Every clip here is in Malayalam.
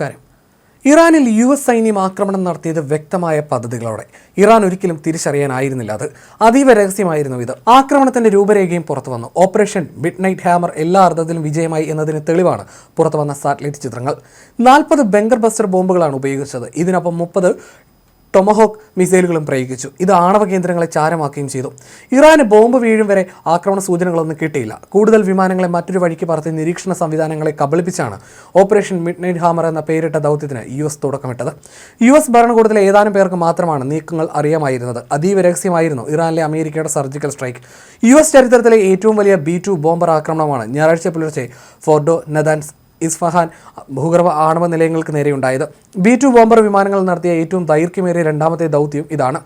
നമസ്കാരം. ഇറാനിൽ യു എസ് സൈന്യം ആക്രമണം നടത്തിയത് വ്യക്തമായ പദ്ധതികളോടെ. ഇറാൻ ഒരിക്കലും തിരിച്ചറിയാനായിരുന്നില്ല അത്. അതീവ രഹസ്യമായിരുന്നു ഇത്. ആക്രമണത്തിന്റെ രൂപരേഖയും പുറത്തു വന്നു. ഓപ്പറേഷൻ മിഡ് നൈറ്റ് ഹാമർ എല്ലാ അർത്ഥത്തിലും വിജയമായി എന്നതിന് തെളിവാണ് പുറത്തു വന്ന സാറ്റലൈറ്റ് ചിത്രങ്ങൾ. നാൽപ്പത് ബംഗർ ബസ്റ്റർ ബോംബുകളാണ് ഉപയോഗിച്ചത്. ഇതിനൊപ്പം മുപ്പത് ടൊമഹോക്ക് മിസൈലുകളും പ്രയോഗിച്ചു. ഇത് ആണവ കേന്ദ്രങ്ങളെ ചാരമാക്കുകയും ചെയ്തു. ഇറാന് ബോംബ് വീഴും വരെ ആക്രമണ സൂചനകളൊന്നും കിട്ടിയില്ല. കൂടുതൽ വിമാനങ്ങളെ മറ്റൊരു വഴിക്ക് പറത്തി നിരീക്ഷണ സംവിധാനങ്ങളെ കബളിപ്പിച്ചാണ് ഓപ്പറേഷൻ മിഡ് നൈറ്റ് ഹാമർ എന്ന പേരിട്ട ദൗത്യത്തിന് യു എസ് തുടക്കമിട്ടത്. യു എസ് ഭരണകൂടത്തിലെ ഏതാനും പേർക്ക് മാത്രമാണ് നീക്കങ്ങൾ അറിയാമായിരുന്നത്. അതീവ രഹസ്യമായിരുന്നു ഇറാനിലെ അമേരിക്കയുടെ സർജിക്കൽ സ്ട്രൈക്ക്. യു എസ് ചരിത്രത്തിലെ ഏറ്റവും വലിയ ബി ടു ബോംബർ ആക്രമണമാണ് ഞായറാഴ്ച പുലർച്ചെ ഫോർഡോ നെദാൻസ് ഇസ്ഫഹാൻ ഭൂഗർഭ ആണവ നിലയങ്ങൾക്ക് നേരെയുണ്ടായത്. ബി ടു ബോംബർ വിമാനങ്ങൾ നടത്തിയ ഏറ്റവും ദൈർഘ്യമേറിയ രണ്ടാമത്തെ ദൗത്യം ഇതാണ്.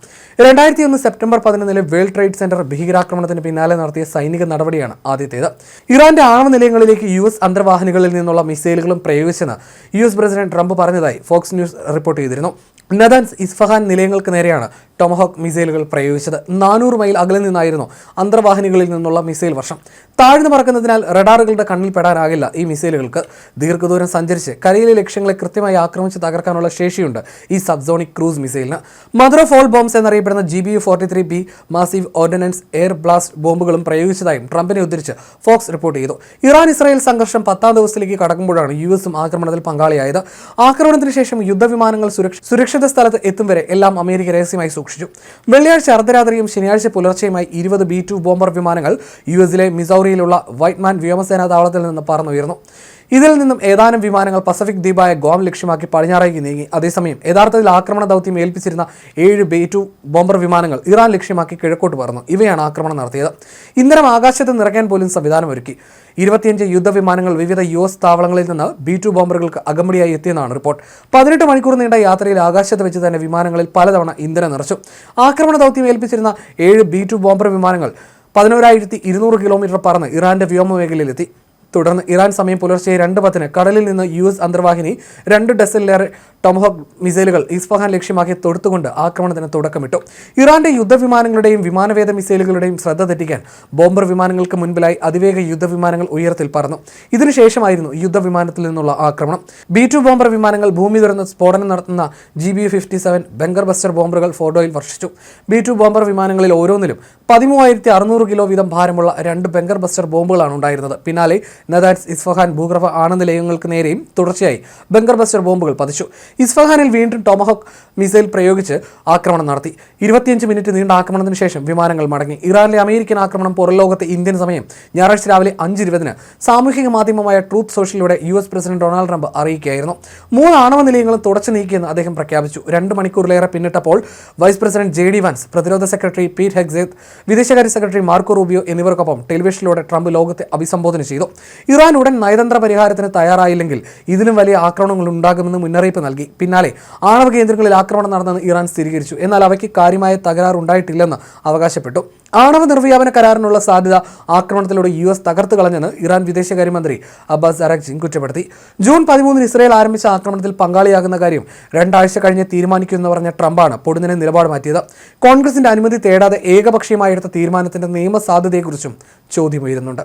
രണ്ടായിരത്തി ഒന്ന് സെപ്റ്റംബർ പതിനൊന്നിലെ വേൾഡ് ട്രേഡ് സെന്റർ ഭീകരാക്രമണത്തിന് പിന്നാലെ നടത്തിയ സൈനിക നടപടിയാണ് ആദ്യത്തേത്. ഇറാന്റെ ആണവ നിലയങ്ങളിലേക്ക് യു എസ് അന്തർവാഹിനികളിൽ നിന്നുള്ള മിസൈലുകളും പ്രയോഗിച്ചെന്ന് യു എസ് പ്രസിഡന്റ് ട്രംപ് പറഞ്ഞതായി ഫോക്സ് ന്യൂസ് റിപ്പോർട്ട് ചെയ്തിരുന്നു. നദാൻസ് ഇസ്ഫഹാൻ നിലയങ്ങൾക്ക് നേരെയാണ് ടൊമഹോക്ക് മിസൈലുകൾ പ്രയോഗിച്ചത് നാനൂറ് മൈൽ അകലെ നിന്നായിരുന്നു അന്തർവാഹിനികളിൽ നിന്നുള്ള മിസൈൽ വർഷം. താഴ്ന്നു പറക്കുന്നതിനാൽ റഡാറുകളുടെ കണ്ണിൽ പെടാനാകില്ല ഈ മിസൈലുകൾക്ക്. ദീർഘദൂരം സഞ്ചരിച്ച് കരയിലെ ലക്ഷ്യങ്ങളെ കൃത്യമായി ആക്രമിച്ച് തകർക്കാനുള്ള ശേഷിയുണ്ട് ഈ സബ്സോണിക് ക്രൂസ് മിസൈലിന്. മദർ ഓഫ് ഓൾ ബോംബ്സ് എന്നറിയപ്പെടുന്ന G B U forty three B massive ordnance air blast ബോംബുകളും പ്രയോഗിച്ചതായും ട്രംപിനെ ഉദ്ധരിച്ച് ഫോക്സ് റിപ്പോർട്ട് ചെയ്തു. ഇറാൻ ഇസ്രായേൽ സംഘർഷം പത്താം ദിവസത്തിലേക്ക് കടക്കുമ്പോഴാണ് യു എസും ആക്രമണത്തിൽ പങ്കാളിയായത്. ആക്രമണത്തിന് ശേഷം യുദ്ധവിമാനങ്ങൾ സുരക്ഷിത സ്ഥലത്ത് എത്തും വരെ എല്ലാം അമേരിക്ക രഹസ്യമായി സൂക്ഷിച്ചു. വെള്ളിയാഴ്ച അർദ്ധരാത്രിയും ശനിയാഴ്ച പുലർച്ചെയുമായി ഇരുപത് ബി ടു ബോംബർ വിമാനങ്ങൾ യു എസിലെ മിസൗറിയിലുള്ള വൈറ്റ്മാൻ വ്യോമസേനാ താവളത്തിൽ നിന്ന് പറന്നുയർന്നു. ഇതിൽ നിന്നും ഏതാനും വിമാനങ്ങൾ പസഫിക് ദ്വീപായ ഗോം ലക്ഷ്യമാക്കി പടിഞ്ഞാറേക്ക് നീങ്ങി. അതേസമയം യഥാർത്ഥത്തിൽ ആക്രമണ ദൗത്യം ഏൽപ്പിച്ചിരുന്ന ഏഴ് ബേ ടു ബോംബർ വിമാനങ്ങൾ ഇറാൻ ലക്ഷ്യമാക്കി കിഴക്കോട്ട് പറന്നു ഇവയാണ് ആക്രമണം നടത്തിയത്. ഇന്ധനം ആകാശത്ത് നിറയ്ക്കാൻ പോലും സംവിധാനം ഒരുക്കി. ഇരുപത്തിയഞ്ച് യുദ്ധവിമാനങ്ങൾ വിവിധ യു എസ് താവളങ്ങളിൽ നിന്ന് ബി ടു ബോംബറുകൾക്ക് അകമ്പടിയായി എത്തിയെന്നാണ് റിപ്പോർട്ട്. പതിനെട്ട് മണിക്കൂർ നീണ്ട യാത്രയിൽ ആകാശത്ത് വെച്ച് തന്നെ വിമാനങ്ങളിൽ പലതവണ ഇന്ധനം നിറച്ചു. ആക്രമണ ദൗത്യം ഏൽപ്പിച്ചിരുന്ന ഏഴ് ബി ടു ബോംബർ വിമാനങ്ങൾ പതിനോരായിരത്തി ഇരുന്നൂറ് കിലോമീറ്റർ പറന്ന് ഇറാന്റെ വ്യോമമേഖലയിലെത്തി തുടർന്ന് ഇറാൻ സമയം പുലർച്ചെ രണ്ട് പത്തിന് കടലിൽ നിന്ന് യു എസ് അന്തർവാഹിനി രണ്ട് ഡസനിലേറെ ടൊമഹോക്ക് മിസൈലുകൾ ഇസ്ഫഹാൻ ലക്ഷ്യമാക്കി തൊടുത്തുകൊണ്ട് ആക്രമണത്തിന് തുടക്കമിട്ടു. ഇറാന്റെ യുദ്ധവിമാനങ്ങളുടെയും വിമാനവേദ മിസൈലുകളുടെയും ശ്രദ്ധ തെറ്റിക്കാൻ ബോംബർ വിമാനങ്ങൾക്ക് മുൻപിലായി അതിവേഗ യുദ്ധവിമാനങ്ങൾ ഉയർത്തിൽ പറന്നു. ഇതിനുശേഷമായിരുന്നു യുദ്ധവിമാനത്തിൽ നിന്നുള്ള ആക്രമണം. ബി ടു ബോംബർ വിമാനങ്ങൾ ഭൂമി തുറന്ന് സ്ഫോടനം നടത്തുന്ന G B fifty seven bunker buster ബോംബറുകൾ ഫോർഡോയിൽ വർഷിച്ചു. ബി ടു ബോംബർ വിമാനങ്ങളിൽ ഓരോന്നിലും പതിമൂവായിരത്തി അറുന്നൂറ് കിലോ വീതം ഭാരമുള്ള രണ്ട് ബംഗർ ബസ്റ്റർ ബോംബുകളാണ് ഉണ്ടായിരുന്നത്. പിന്നാലെ നദാറ്റ്സ് ഇസ്ഫഹാൻ ഭൂഗ്രഹ ആണന്ദ ലയങ്ങൾക്ക് നേരെയും തുടർച്ചയായി ബംഗർ ബസ്റ്റർ ബോംബുകൾ പതിച്ചു. ഇസ്ഫഹാനിൽ വീണ്ടും ടോമഹോക്ക് മിസൈൽ പ്രയോഗിച്ച് ആക്രമണം നടത്തി. ഇരുപത്തിയഞ്ച് മിനിറ്റ് നീണ്ട ആക്രമണത്തിന് ശേഷം വിമാനങ്ങൾ മടങ്ങി. ഇറാനിലെ അമേരിക്കൻ ആക്രമണം പുറംലോകത്തെ ഇന്ത്യൻ സമയം ഞായറാഴ്ച രാവിലെ അഞ്ച് ഇരുപതിന് സാമൂഹിക മാധ്യമമായ truth സോഷ്യലിലൂടെ U S president Donald Trump അറിയിക്കുകയായിരുന്നു. മൂന്ന് ആണവ നിലയങ്ങളും തുടച്ചു നീക്കിയെന്ന് അദ്ദേഹം പ്രഖ്യാപിച്ചു. രണ്ട് മണിക്കൂറിലേറെ പിന്നിട്ടപ്പോൾ vice president J D Vance പ്രതിരോധ സെക്രട്ടറി പീറ്റ് ഹെഗ്സേത്ത് വിദേശകാര്യ സെക്രട്ടറി മാർക്കോ റൂബിയോ എന്നിവർക്കൊപ്പം ടെലിവിഷനിലൂടെ ട്രംപ് ലോകത്തെ അഭിസംബോധന ചെയ്തു. ഇറാൻ ഉടൻ നയതന്ത്ര പരിഹാരത്തിന് തയ്യാറായില്ലെങ്കിൽ ഇതിലും വലിയ ആക്രമണങ്ങൾ ഉണ്ടാകുമെന്ന് മുന്നറിയിപ്പ് നൽകി. പിന്നാലെ ആണവ കേന്ദ്രങ്ങളിൽ ആക്രമണം നടന്നെന്ന് ഇറാൻ സ്ഥിരീകരിച്ചു. എന്നാൽ അവയ്ക്ക് കാര്യമായ തകരാർ ഉണ്ടായിട്ടില്ലെന്ന് അവകാശപ്പെട്ടു. ആണവ നിർവ്യാപന കരാറിനുള്ള സാധ്യത ആക്രമണത്തിലൂടെ യു എസ് തകർത്ത് കളഞ്ഞെന്ന് ഇറാൻ വിദേശകാര്യമന്ത്രി അബ്ബാസ് അറാഖ്ജിൻ കുറ്റപ്പെടുത്തി. ജൂൺ പതിമൂന്നിന് ഇസ്രയേൽ ആരംഭിച്ച ആക്രമണത്തിൽ പങ്കാളിയാകുന്ന കാര്യം രണ്ടാഴ്ച കഴിഞ്ഞ് തീരുമാനിക്കുമെന്ന് പറഞ്ഞ ട്രംപാണ് പൊടുന്നിനെ നിലപാട് മാറ്റിയത്. കോൺഗ്രസിന്റെ അനുമതി തേടാതെ ഏകപക്ഷീയമായി എടുത്ത തീരുമാനത്തിന്റെ നിയമസാധ്യതയെക്കുറിച്ചും ചോദ്യമുയരുന്നുണ്ട്